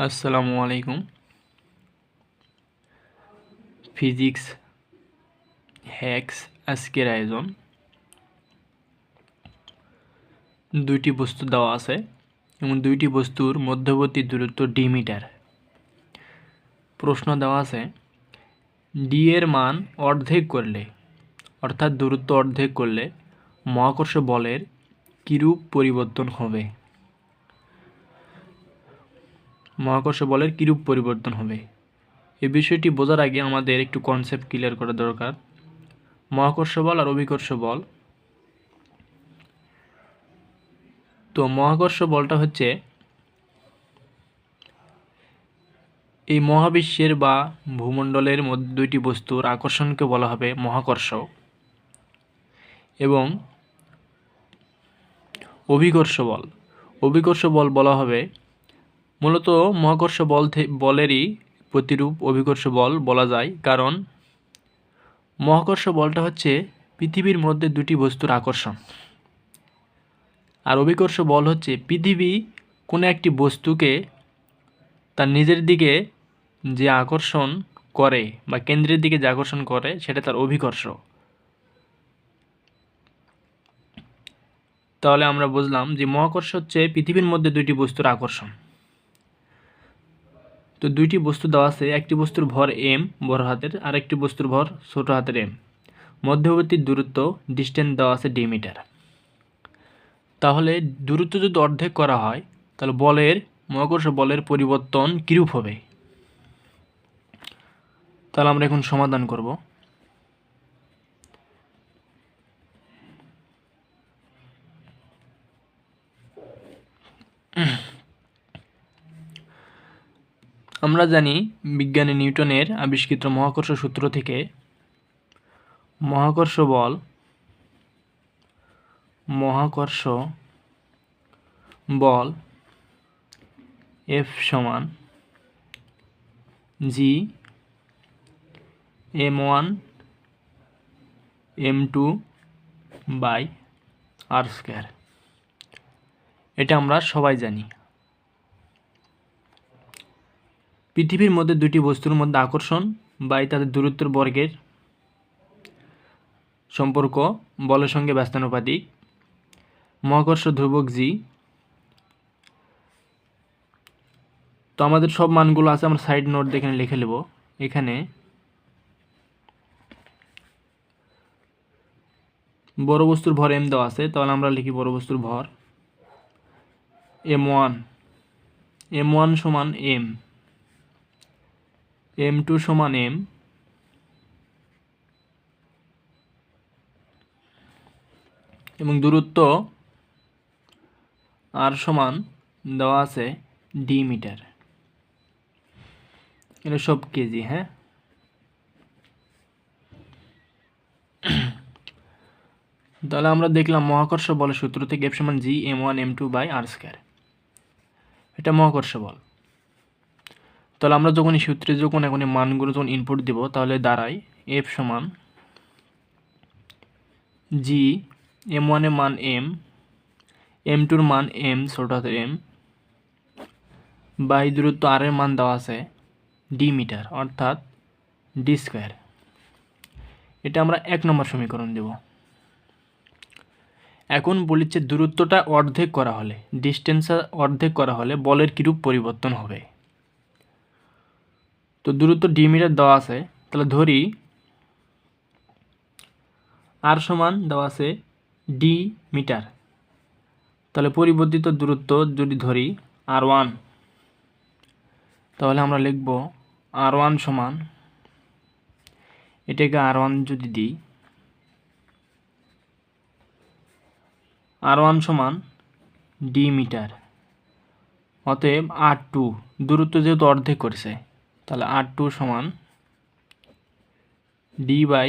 আসসালামু আলাইকুম। Physics hacks আজকের আয়োজন। দুইটি বস্তু দেওয়া আছে এবং দুইটি বস্তুর মধ্যবর্তী দূরত্ব ডি মিটার প্রশ্ন দেওয়া আছে ডি এর মান অর্ধেক করলে, অর্থাৎ দূরত্ব অর্ধেক করলে মহাকর্ষ বলের কীরূপ পরিবর্তন হবে? মহাকর্ষ বলের কীরূপ পরিবর্তন হবে? এই বিষয়টি বোঝার আগে আমাদের একটু কনসেপ্ট ক্লিয়ার করা দরকার। মহাকর্ষ বল আর অভিকর্ষ বল। তো মহাকর্ষ বলটা হচ্ছে এই মহাবিশ্বের বা ভূমণ্ডলের মধ্যে দুইটি বস্তুর আকর্ষণকে বলা হবে মহাকর্ষ। এবং অভিকর্ষ বল। অভিকর্ষ বল বলা হবে মূলত মহাকর্ষ বল বলেরই প্রতিরূপ অভিকর্ষ বল বলা যায়, কারণ মহাকর্ষ বলটা হচ্ছে পৃথিবীর মধ্যে দুটি বস্তুর আকর্ষণ। আর অভিকর্ষ বল হচ্ছে পৃথিবী কোনো একটি বস্তুকে তার নিজের দিকে যে আকর্ষণ করে বা কেন্দ্রের দিকে যে আকর্ষণ করে, সেটা তার অভিকর্ষ। তাহলে আমরা বুঝলাম যে মহাকর্ষ হচ্ছে পৃথিবীর মধ্যে দুইটি বস্তুর আকর্ষণ। তো দুইটি বস্তু দেওয়া আছে, একটি বস্তুর ভর এম বড় হাতের, আর একটি বস্তুর ভর ছোট হাতের এম মধ্যবর্তী দূরত্ব ডিস্টেন্স দেওয়া আছে ডি মিটার তাহলে দূরত্ব যদি অর্ধেক করা হয়, তাহলে বলের, মহাকর্ষ বলের পরিবর্তন কীরূপ হবে? তাহলে আমরা এখন সমাধান করব। আমরা জানি বিজ্ঞানী নিউটনের আবিষ্কৃত মহাকর্ষ সূত্র থেকে মহাকর্ষ বল মহাকর্ষ বল এফ সমান G M one M two by R square এটা আমরা সবাই জানি। পৃথিবীর মধ্যে দুটি বস্তুর মধ্যে আকর্ষণ বা তাদের দূরত্বের বর্গের সম্পর্ক, বলের সঙ্গে ব্যস্তানুপাতিক, মহাকর্ষ ধ্রুবক জি তো আমাদের সব মানগুলো আছে, আমরা সাইড নোট এখানে লিখে নেব। এখানে বড় বস্তুর ভর এম দেওয়া আছে, তাহলে আমরা লিখি বড় বস্তুর ভর এম ওয়ান এম ওয়ান সমান এম এম টু সমান এম। এবং দূরত্ব আর সমান দেওয়া আছে ডি মিটার। এটা সব কেজি হ্যাঁ? তাহলে আমরা দেখলাম মহাকর্ষ বলের সূত্র থেকে এফ সমান G M one M two by R square. এটা মহাকর্ষ বল। তাহলে আমরা যখন এই সূত্রে যখন এখন মানগুলো যখন ইনপুট দেব, তাহলে দাঁড়ায় এফ সমান জি এম ওয়ানের মান এম এম টুর মান এম ছোট হাতের এম বাই দূরত্ব আর এর মান দেওয়া আছে ডি মিটার, অর্থাৎ ডি স্কোয়ার এটা আমরা এক নম্বর সমীকরণ দেব। এখন বলিচ্ছে দূরত্বটা অর্ধেক করা হলে ডিস্টেন্স অর্ধেক করা হলে বলের কীরূপ পরিবর্তন হবে? তো দূরত্ব ডি মিটার দেওয়া আছে, তাহলে ধরি আর সমান দেওয়া আছে ডি মিটার তাহলে পরিবর্তিত দূরত্ব যদি ধরি আর ওয়ান তাহলে আমরা লিখব আর ওয়ান সমান, এটাকে আর ওয়ান যদি দিই আর ওয়ান সমান ডি মিটার অতএব আর টু দূরত্ব যেহেতু অর্ধেক করেছে তাহলে আর টু সমান ডি বাই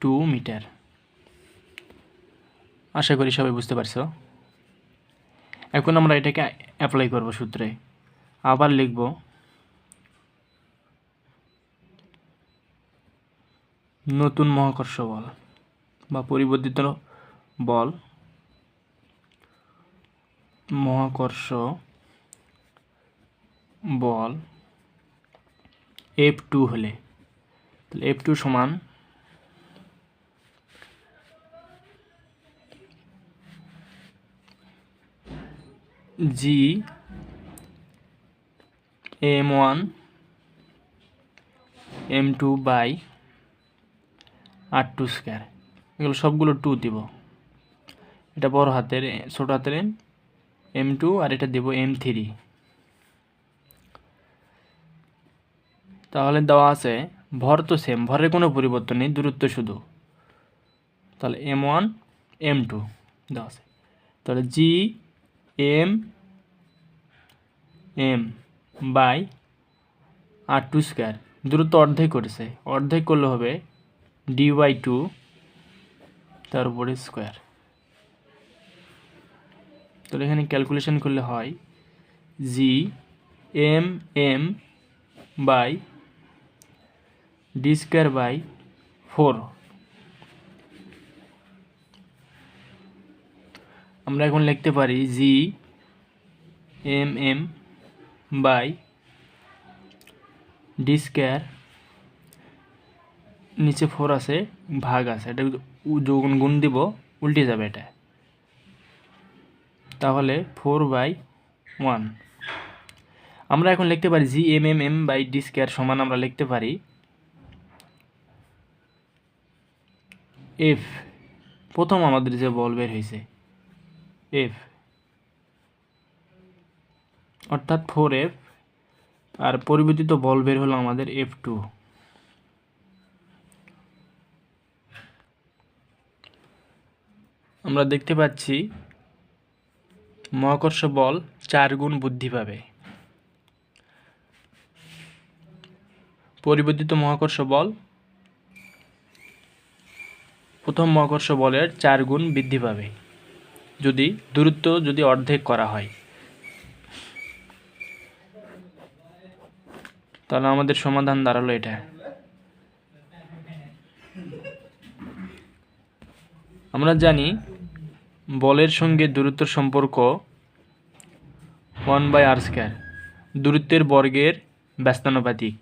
টু মিটার। আশা করি সবাই বুঝতে পারছ। এখন আমরা এটাকে অ্যাপ্লাই করব সূত্রে। আবার লিখব নতুন মহাকর্ষ বল বা পরিবর্তিত বল মহাকর্ষ বল এফ টু হলে। তাহলে এফ টু সমান G M one M two by R two square এগুলো সবগুলো টু দিব। এটা বড় হাতের, ছোট হাতের এম টু আর এটা দেব এম থ্রি তাহলে দেওয়া আছে, ভর তো সেম ভরের কোনো পরিবর্তন নেই, দূরত্ব শুধু। তাহলে এম ওয়ান এম টু দেওয়া আছে। তাহলে G M M by R two square দূরত্ব অর্ধেক করেছে, অর্ধেক করলে হবে ডি বাই টু তার উপরে স্কোয়ার তাহলে এখানে ক্যালকুলেশন করলে হয় G M M by D square by four আমরা এখন লিখতে পারি G M M by D square নিচে ফোর আছে, ভাগ আছে। এটা যখন গুণ দিব, উল্টে যাবে এটা। তাহলে ফোর বাই ওয়ান আমরা এখন লিখতে পারি G M M M by D square সমান আমরা লিখতে পারি এফ প্রথম আমাদের যে বল বের হয়েছে এফ অর্থাৎ ফোর এফ আর পরিবর্তিত বল বের হলো আমাদের এফ টু আমরা দেখতে পাচ্ছি মহাকর্ষ বল চার গুণ বুদ্ধি পাবে। পরিবর্তিত মহাকর্ষ বল প্রথম মহাকর্ষ বলের চার গুণ বৃদ্ধি পাবে। যদি দূরত্ব যদি অর্ধেক করা হয়। তাহলে আমাদের সমাধান দাঁড়াল এটা। আমরা জানি বলের সঙ্গে দূরত্বের সম্পর্ক ওয়ান বাই আর স্কোয়ার। দূরত্বের বর্গের ব্যস্তানুপাতিক।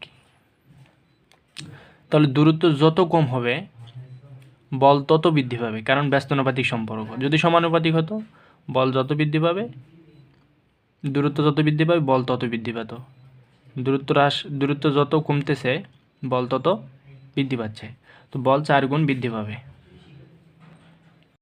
তাহলে দূরত্ব যত কম হবে বল তত বৃদ্ধি পাবে, কারণ ব্যস্তানুপাতিক সম্পর্ক। যদি সমানুপাতিক হতো, বল যত বৃদ্ধি পাবে, দূরত্ব যত বৃদ্ধি পাবে, বল তত বৃদ্ধি পেত। দূরত্ব হ্রাস, দূরত্ব যত কমতেছে, বল তত বৃদ্ধি পাচ্ছে। তো বল চার গুণ বৃদ্ধি পাবে।